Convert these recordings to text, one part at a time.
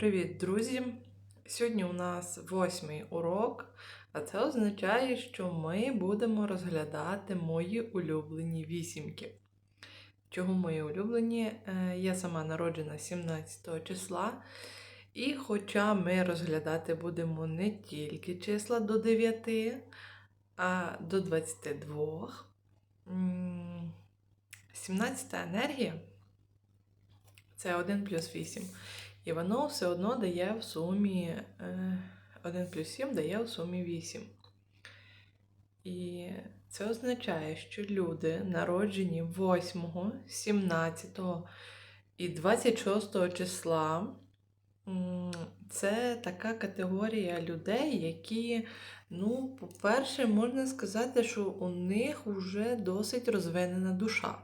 Привіт, друзі! Сьогодні у нас восьмий урок, а це означає, що ми будемо розглядати мої улюблені вісімки. Чого мої улюблені? Е, Я сама народжена 17 числа, і хоча ми розглядати будемо не тільки числа до 9, а до 22. 17 енергія це 1 плюс 8. І воно все одно дає в сумі е, 1 плюс 7 дає в сумі 8. І це означає, що люди, народжені 8, 17 і 26 числа, це така категорія людей, які, ну, по-перше, можна сказати, що у них вже досить розвинена душа.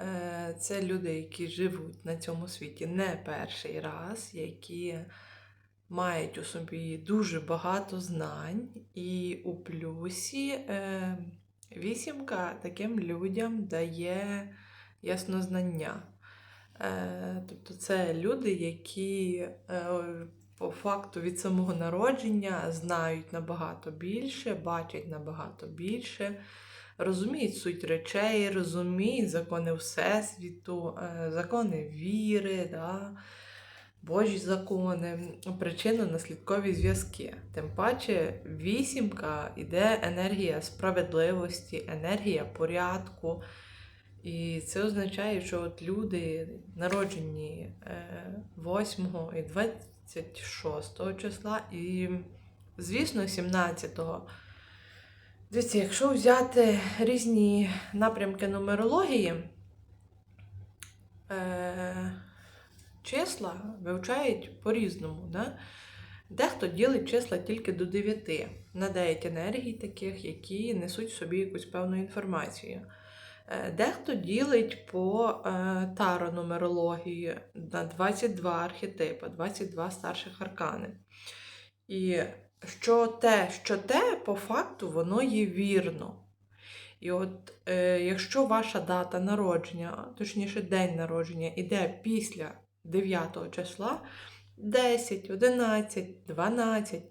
Е, Це люди, які живуть на цьому світі не перший раз, які мають у собі дуже багато знань, і у плюсі е, вісімка таким людям дає яснознання. Е, Тобто це люди, які по факту від самого народження знають набагато більше, бачать набагато більше розуміють суть речей, розуміють закони Всесвіту, е, закони віри, да, Божі закони, причинно-наслідкові зв'язки. Тим паче вісімка йде енергія справедливості, енергія порядку. І це означає, що от люди, народжені 8 і 26 числа, і, звісно, 17-го. Дивіться, якщо взяти різні напрямки нумерології, е, числа вивчають по-різному. Да? Дехто ділить числа тільки до 9 на 9 енергій, таких, які несуть в собі якусь певну інформацію. Е, Дехто ділить по е, таро-нумерології на 22 архетипи, 22 старших аркани. І що те, що те, по факту, воно є вірно. І от е, якщо ваша дата народження, точніше, день народження, іде після 9 числа 10, 11, 12,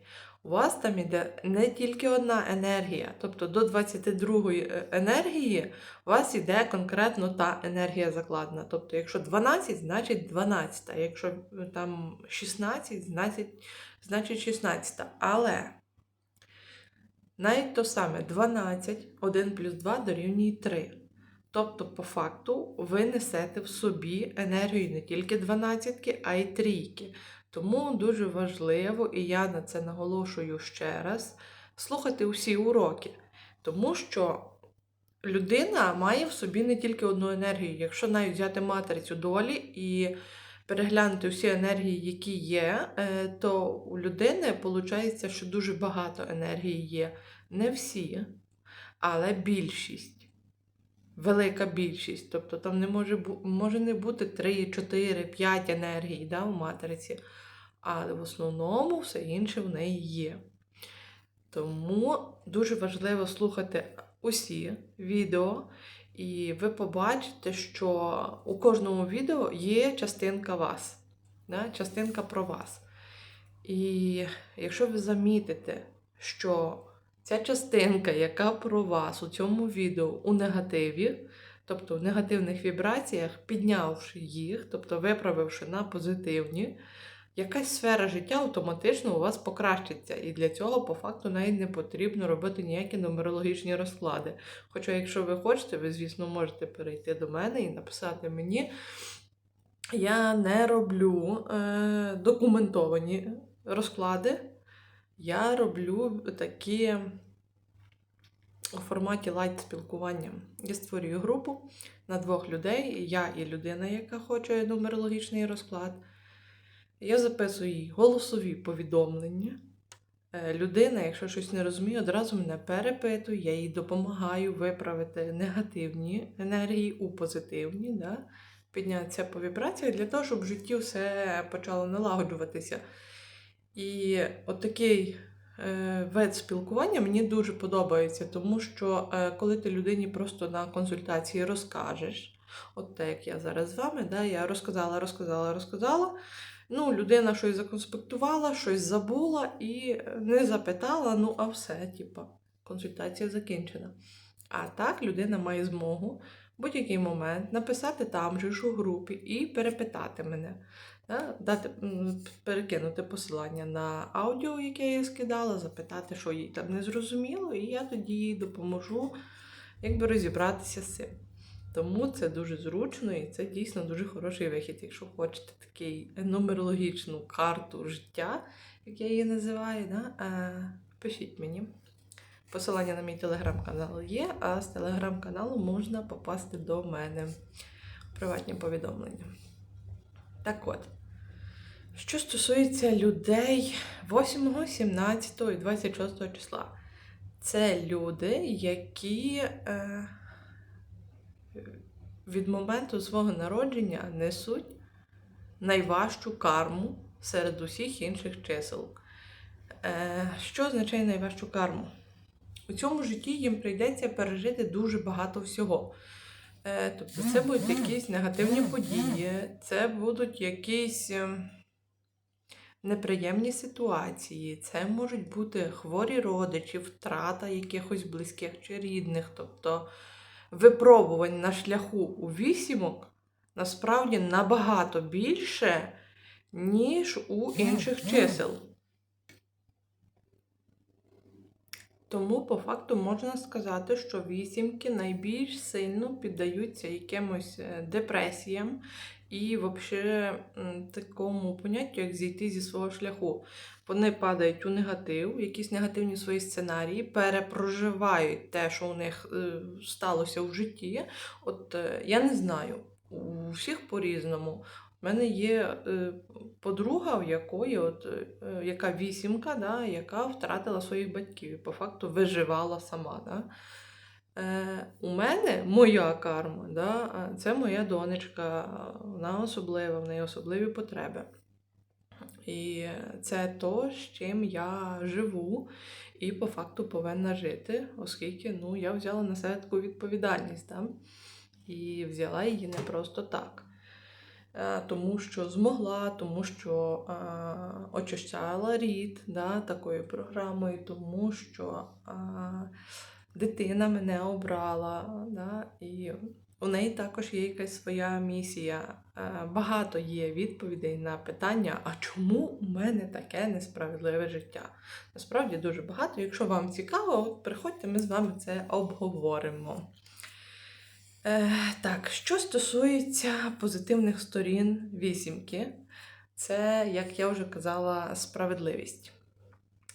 у вас там іде не тільки одна енергія, тобто до 22 енергії у вас іде конкретно та енергія закладена. Тобто, якщо 12, значить 12, а якщо е, там 16, значить значить 16. Але навіть то саме 12, 1 плюс 2 дорівнює 3. Тобто, по факту, ви несете в собі енергію не тільки 12, а й трійки. Тому дуже важливо, і я на це наголошую ще раз, слухати усі уроки. Тому що людина має в собі не тільки одну енергію. Якщо навіть взяти матрицю долі і переглянути всі енергії, які є, е, то у людини виходить, що дуже багато енергії є. Не всі, але більшість. Велика більшість. Тобто там не може може не бути 3, 4, 5 енергій да, у матриці, але в основному все інше в неї є. Тому дуже важливо слухати усі відео, і ви побачите, що у кожному відео є частинка вас, да? частинка про вас. І якщо ви замітите, що ця частинка, яка про вас у цьому відео у негативі, тобто в негативних вібраціях, піднявши їх, тобто виправивши на позитивні, якась сфера життя автоматично у вас покращиться. І для цього, по факту, навіть не потрібно робити ніякі нумерологічні розклади. Хоча, якщо ви хочете, ви, звісно, можете перейти до мене і написати мені. Я не роблю е, документовані розклади. Я роблю такі у форматі лайт спілкування. Я створюю групу на двох людей, я і людина, яка хоче нумерологічний розклад. Я записую їй голосові повідомлення. Е, Людина, якщо щось не розуміє, одразу мене перепитує, я їй допомагаю виправити негативні енергії у позитивні, да? піднятися по вібраціях для того, щоб в житті все почало налагоджуватися. І от такий е, вид спілкування мені дуже подобається, тому що е, коли ти людині просто на консультації розкажеш, от так як я зараз з вами, да, я розказала, розказала, розказала. Ну, людина щось законспектувала, щось забула і не запитала, ну, а все, типа, консультація закінчена. А так людина має змогу в будь-який момент написати там же ж у групі і перепитати мене, да? дати, перекинути посилання на аудіо, яке я скидала, запитати, що їй там не зрозуміло, і я тоді їй допоможу якби розібратися з цим. Тому це дуже зручно і це дійсно дуже хороший вихід. Якщо хочете такий нумерологічну карту життя, як я її називаю, да? е, пишіть мені. Посилання на мій телеграм-канал є, а з телеграм-каналу можна попасти до мене в приватні повідомлення. Так от, що стосується людей 8, 17 і 26 числа, це люди, які е, від моменту свого народження несуть найважчу карму серед усіх інших чисел. Е, що означає найважчу карму? У цьому житті їм прийдеться пережити дуже багато всього. Е, Тобто це будуть якісь негативні події, це будуть якісь ем, неприємні ситуації, це можуть бути хворі родичі, втрата якихось близьких чи рідних. Тобто випробувань на шляху у вісімок насправді набагато більше, ніж у інших чисел. Тому по факту можна сказати, що вісімки найбільш сильно піддаються якимось е, депресіям і взагалі такому поняттю, як зійти зі свого шляху. Вони падають у негатив, якісь негативні свої сценарії, перепроживають те, що у них е, сталося в житті. От е, я не знаю, у всіх по-різному. У мене є е, подруга, в якої, от, е, яка вісімка, да, яка втратила своїх батьків і по факту виживала сама. Да. Е, у мене моя карма, да, це моя донечка, вона особлива, в неї особливі потреби. І це то, з чим я живу і по факту повинна жити, оскільки ну, я взяла на себе таку відповідальність. Да? І взяла її не просто так. Е, Тому що змогла, тому що е, очищала рід да, такою програмою, тому що е, дитина мене обрала. Да, і у неї також є якась своя місія. Багато є відповідей на питання, а чому у мене таке несправедливе життя? Насправді дуже багато. Якщо вам цікаво, приходьте, ми з вами це обговоримо. Е, так, що стосується позитивних сторін вісімки, це, як я вже казала, справедливість.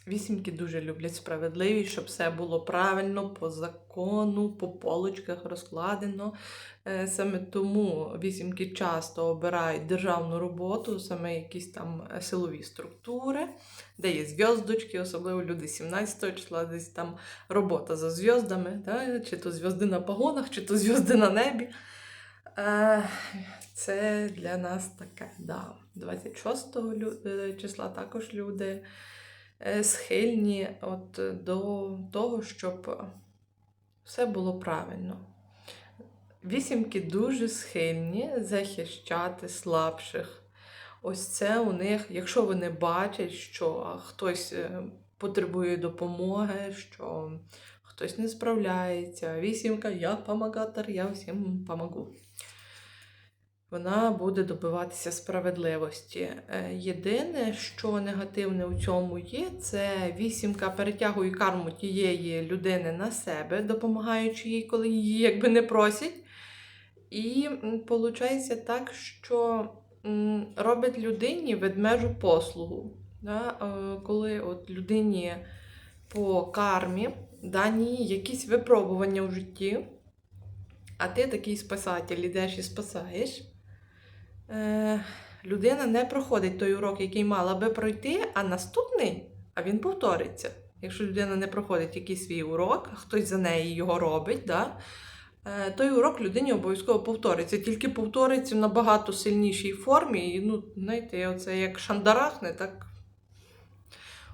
Вісімки дуже люблять справедливість, щоб все було правильно, по закону, по полочках розкладено. Е, Саме тому вісімки часто обирають державну роботу, саме якісь там е, силові структури, де є зв'яздочки, особливо люди 17 числа, десь там робота за зв'яздами, да? чи то зв'язди на погонах, чи то зв'язди на небі. Е, Це для нас таке, да. 26 лю- е, числа також люди схильні от е, до того, щоб все було правильно. Вісімки дуже схильні захищати слабших. Ось це у них, якщо вони бачать, що хтось е, потребує допомоги, що хтось не справляється. Вісімка, я помагатор, я всім помогу. Вона буде добиватися справедливості. Е, Єдине, що негативне у цьому є, це вісімка перетягує карму тієї людини на себе, допомагаючи їй, коли її якби не просять. І виходить так, що робить людині ведмежу послугу. Да? Е, Коли от людині по кармі дані якісь випробування в житті, а ти такий спасатель, ідеш і спасаєш. Е, людина не проходить той урок, який мала би пройти, а наступний, а він повториться. Якщо людина не проходить якийсь свій урок, хтось за неї його робить, да, е, той урок людині обов'язково повториться, тільки повториться в набагато сильнішій формі. І, ну, знаєте, оце як шандарахне, так.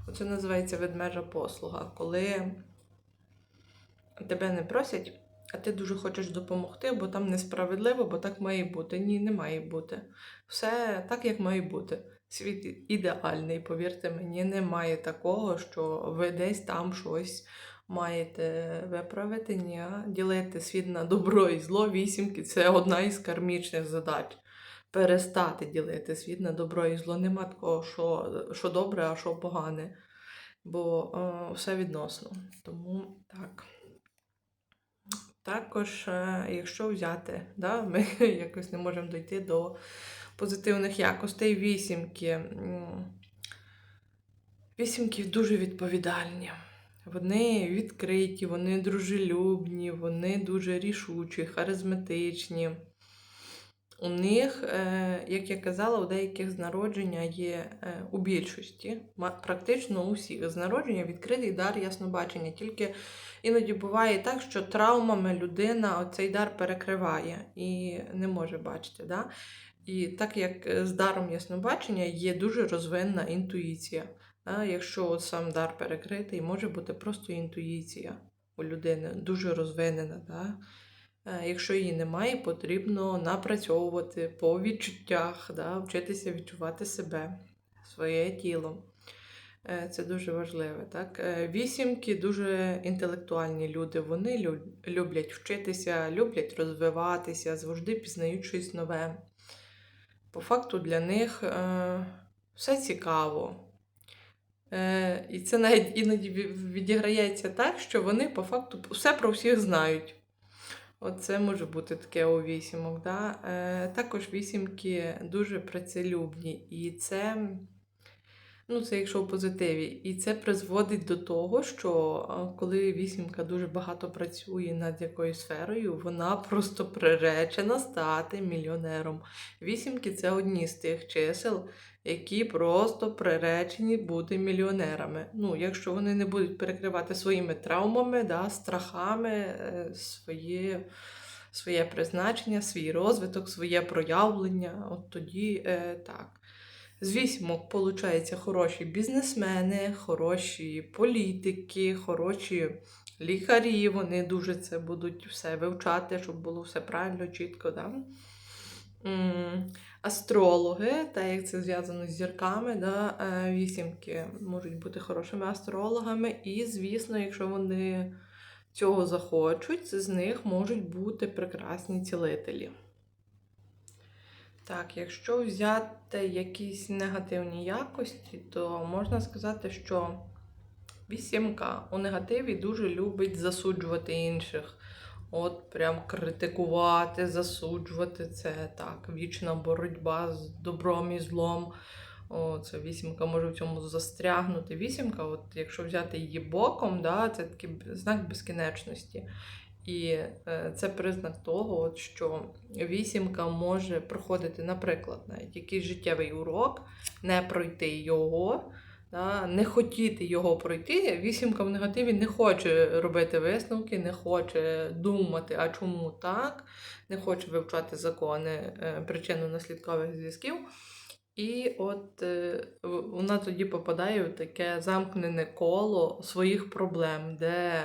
Оце називається ведмежа послуга, коли тебе не просять, а ти дуже хочеш допомогти, бо там несправедливо, бо так має бути. Ні, не має бути. Все так, як має бути. світ ідеальний, повірте мені, немає такого, що ви десь там щось маєте виправити. Ні, ділити світ на добро і зло. Вісімки це одна із кармічних задач. Перестати ділити світ на добро і зло. Нема такого, що, що добре, а що погане. Бо е, все відносно. Тому так. Також, е, якщо взяти, да, ми якось не можемо дойти до позитивних якостей вісімки. Вісімки дуже відповідальні. Вони відкриті, вони дружелюбні, вони дуже рішучі, харизматичні. У них, е, як я казала, у деяких з народження є е, у більшості, практично у всіх з народження відкритий дар яснобачення. Тільки іноді буває так, що травмами людина цей дар перекриває і не може бачити. Да? І так як е, з даром яснобачення є дуже розвинена інтуїція. Да? Якщо от сам дар перекритий, може бути просто інтуїція у людини дуже розвинена. Да? Е, Якщо її немає, потрібно напрацьовувати по відчуттях, да? вчитися відчувати себе, своє тіло. Е, Це дуже важливо. Так? Е, Вісімки дуже інтелектуальні люди. Вони люблять вчитися, люблять розвиватися, завжди пізнають щось нове. По факту для них все цікаво. І це навіть іноді відіграється так, що вони по факту все про всіх знають. Оце може бути таке у вісімок. Да? Е, також вісімки дуже працелюбні. І це, ну, це якщо в позитиві. І це призводить до того, що коли вісімка дуже багато працює над якоюсь сферою, вона просто приречена стати мільйонером. Вісімки це одні з тих чисел, які просто приречені бути мільйонерами. Ну, якщо вони не будуть перекривати своїми травмами, да, страхами, е, своє, своє призначення, свій розвиток, своє проявлення, от тоді е, так. З вісімок, виходить, хороші бізнесмени, хороші політики, хороші лікарі. Вони дуже це будуть все вивчати, щоб було все правильно, чітко. Да? Астрологи, так як це зв'язано з зірками, да, е, вісімки можуть бути хорошими астрологами, і, звісно, якщо вони цього захочуть, з них можуть бути прекрасні цілителі. Так, якщо взяти якісь негативні якості, то можна сказати, що вісімка у негативі дуже любить засуджувати інших. От прям критикувати, засуджувати це так. Вічна боротьба з добром і злом. О, це вісімка може в цьому застрягнути. Вісімка, от якщо взяти її боком, да, це такий знак безкінечності. І е, це признак того, що вісімка може проходити, наприклад, навіть якийсь життєвий урок, не пройти його, не хотіти його пройти. Вісімка в негативі не хоче робити висновки, не хоче думати, а чому так, не хоче вивчати закони е, причинно-наслідкових зв'язків. І от е, вона тоді попадає в таке замкнене коло своїх проблем, де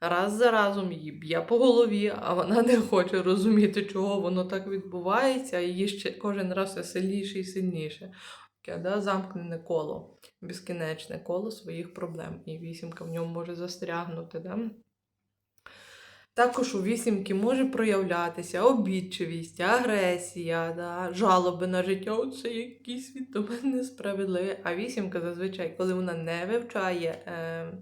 раз за разом її б'є по голові, а вона не хоче розуміти, чого воно так відбувається, і її ще кожен раз все сильніше і сильніше. Таке, да, замкнене коло, безкінечне коло своїх проблем. І вісімка в ньому може застрягнути. Да? Також у вісімки може проявлятися обідчивість, агресія, да, жалоби на життя. Оце якийсь від до мене несправедливий. А вісімка зазвичай, коли вона не вивчає, е,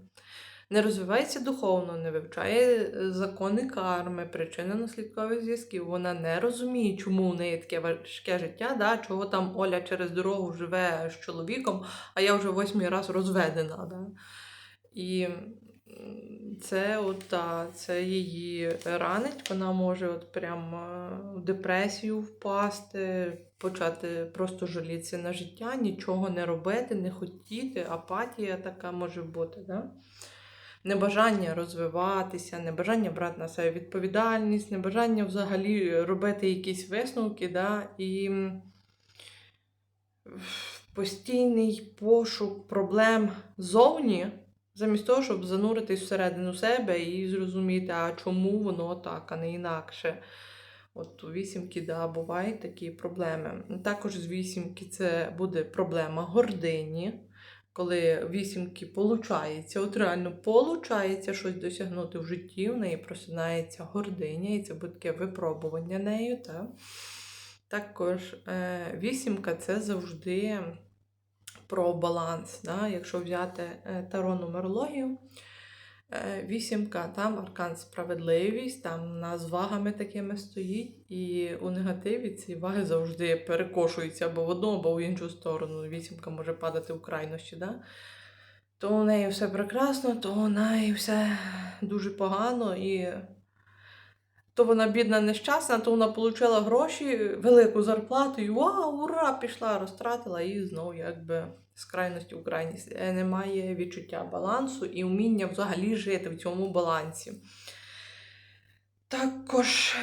не розвивається духовно, не вивчає е, закони карми, причини наслідкових зв'язків, вона не розуміє, чому в неї таке важке життя, да, чого там Оля через дорогу живе з чоловіком, а я вже восьмий раз розведена. Да. І це от, та, це її ранить, вона може от прям е, в депресію впасти, почати просто жалітися на життя, нічого не робити, не хотіти, апатія така може бути. Да? Небажання розвиватися, небажання брати на себе відповідальність, небажання взагалі робити якісь висновки, да? і постійний пошук проблем зовні, замість того, щоб зануритись всередину себе і зрозуміти, а чому воно так, а не інакше. От у вісімки, да, бувають такі проблеми. Також з вісімки це буде проблема гордині, коли вісімки получається, от реально получається щось досягнути в житті, в неї просинається гординя, і це буде таке випробування нею. Та? Також е, вісімка це завжди про баланс. Да? Якщо взяти е, таро нумерологію, вісімка, там аркан справедливість, там вона з вагами такими стоїть, і у негативі ці ваги завжди перекошуються або в одну, або в іншу сторону. Вісімка може падати в крайності. Да? То у неї все прекрасно, то у неї все дуже погано і. То вона бідна нещасна, то вона отримала гроші, велику зарплату, і вау, ура! Пішла, розтратила і знову якби з крайності в крайність. Е, Немає відчуття балансу і вміння взагалі жити в цьому балансі. Також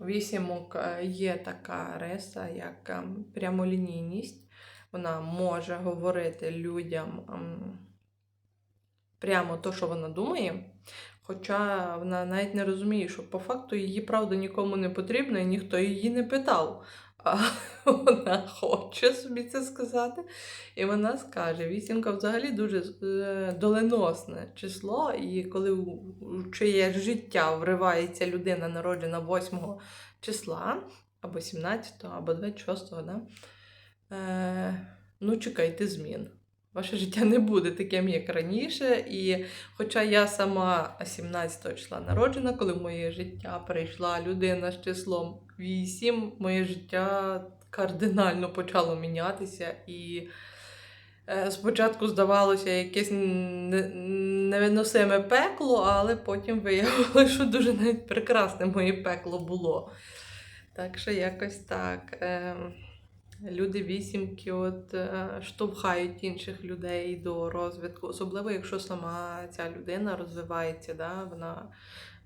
вісімок е, є така риса, як ем, прямолінійність. Вона може говорити людям ем, прямо то, що вона думає. Хоча вона навіть не розуміє, що по факту її правда нікому не потрібна і ніхто її не питав. А вона хоче собі це сказати. І вона скаже: вісімка взагалі дуже е, доленосне число, і коли у чиє життя вривається людина, народжена 8 числа, або 17, або 26, да? е, ну чекайте змін. Ваше життя не буде таким, як раніше. І хоча я сама 17 числа народжена, коли в моє життя прийшла людина з числом 8, моє життя кардинально почало мінятися. І е, спочатку здавалося якесь невиносиме пекло, але потім виявилося, що дуже навіть прекрасне моє пекло було. Так що якось так. Люди вісімки от, е, штовхають інших людей до розвитку, особливо якщо сама ця людина розвивається, да? вона,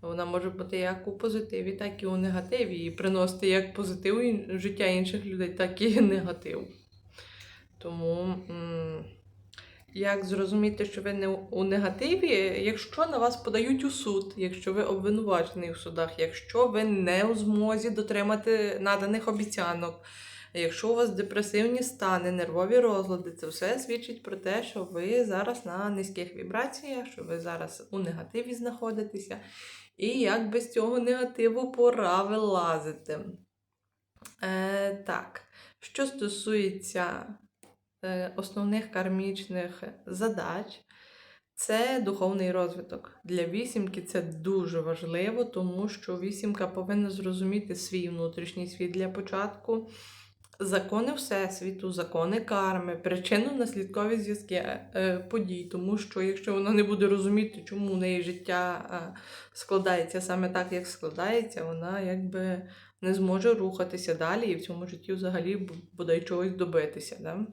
вона може бути як у позитиві, так і у негативі, і приносити як позитив в життя інших людей, так і негатив. Тому як зрозуміти, що ви не у негативі, якщо на вас подають у суд, якщо ви обвинувачений у судах, якщо ви не у змозі дотримати наданих обіцянок. Якщо у вас депресивні стани, нервові розлади, це все свідчить про те, що ви зараз на низьких вібраціях, що ви зараз у негативі знаходитеся, і як без цього негативу пора вилазити. Е, так, що стосується е, основних кармічних задач, це духовний розвиток. Для вісімки це дуже важливо, тому що вісімка повинна зрозуміти свій внутрішній світ для початку закони Всесвіту, закони карми, причинно-наслідкові зв'язки е, подій. Тому що якщо вона не буде розуміти, чому в неї життя е, складається саме так, як складається, вона якби не зможе рухатися далі і в цьому житті взагалі б- буде чогось добитися. Да?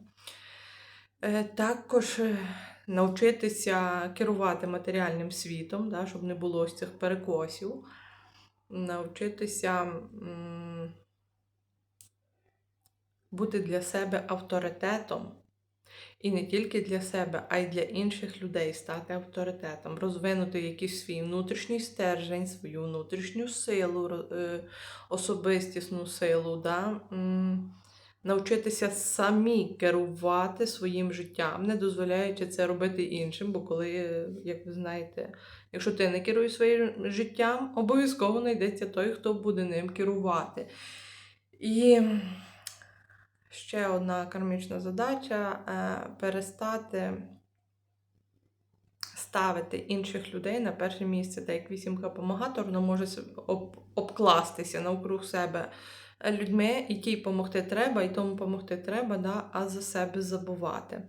Е, Також е, навчитися керувати матеріальним світом, да, щоб не було ось цих перекосів. Навчитися бути для себе авторитетом. І не тільки для себе, а й для інших людей стати авторитетом, розвинути якийсь свій внутрішній стержень, свою внутрішню силу, е, особистісну силу, да? навчитися самі керувати своїм життям, не дозволяючи це робити іншим. Бо коли, е, як ви знаєте, якщо ти не керуєш своїм життям, обов'язково знайдеться той, хто буде ним керувати. І ще одна кармічна задача е, перестати ставити інших людей на перше місце, так як вісімка помагатор, може об, обкластися навкруг себе людьми, якій допомогти треба, і тому допомогти треба, да, а за себе забувати.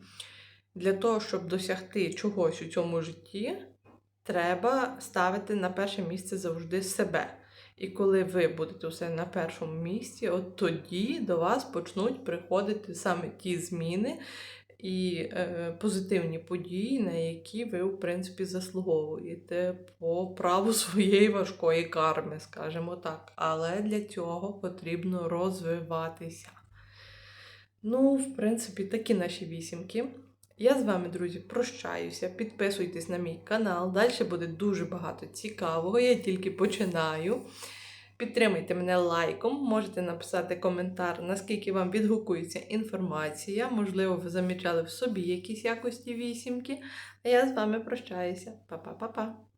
Для того, щоб досягти чогось у цьому житті, треба ставити на перше місце завжди себе. І коли ви будете все на першому місці, от тоді до вас почнуть приходити саме ті зміни і е, позитивні події, на які ви, в принципі, заслуговуєте по праву своєї важкої карми, скажімо так. Але для цього потрібно розвиватися. Ну, в принципі, такі наші вісімки. Я з вами, друзі, прощаюся. Підписуйтесь на мій канал. Далі буде дуже багато цікавого. Я тільки починаю. Підтримайте мене лайком, можете написати коментар, наскільки вам відгукується інформація. Можливо, ви замічали в собі якісь якості вісімки. А я з вами прощаюся. Па-па-па-па.